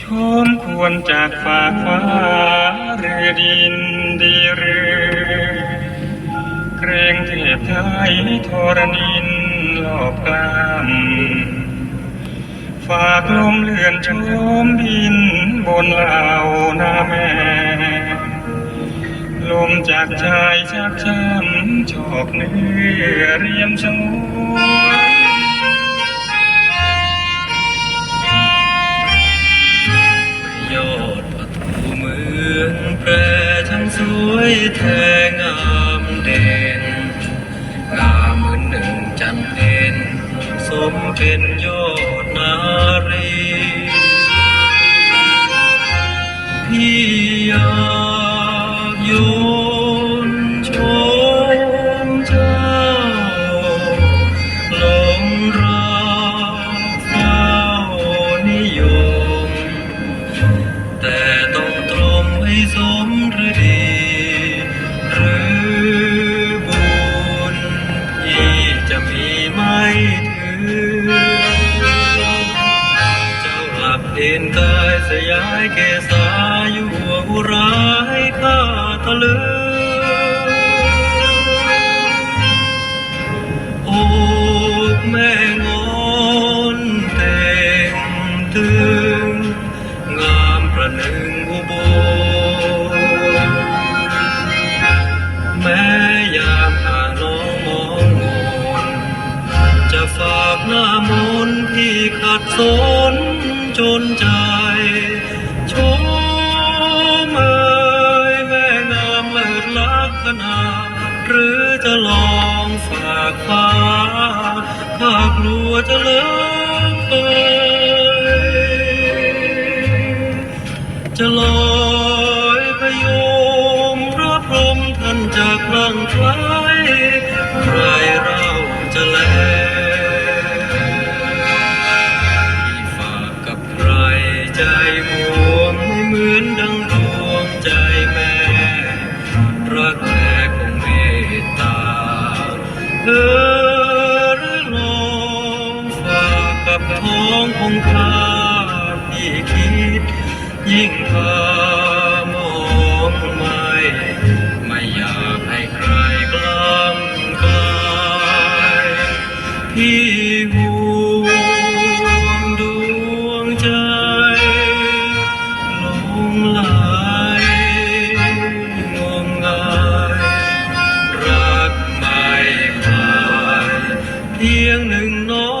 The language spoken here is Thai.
ชมควรจากฝากฟ้าเรือดินดีเรือเกรงเทพไทยทรณินหลอบกล้ำฝากลมเลื่อนชมบินบนเหล่านาแม่ลมจากชายชักช้ำชอกเนื้อเรียมชง รช่างสวยแทงามเด่นงามเหมือนหนึ่งจันเพ็นสมเป็นยอดนารีพี่ ดีหรือบุญอีจะมีไม่ถึงเจ้าหลับเอนกายสยายเกษาอยู่หัวอุรายข้าตะลึง หน้ามนที่ขัดสนจนใจชมเอ่ยแม่งามเลิศลักษณะหรือจะลองฝากฟ้าข้ากลัวจะเลิกไปจะลอยพยมพระพรหมท่านจากนั่งกลใใจห่วงไม่เหมือนดังดวงใจแม่รักแท้คงเมตตาเธอหรือลองฝากกับท้องของข้าที่คิดยิ่งพา เพียงหนึ่งน้อ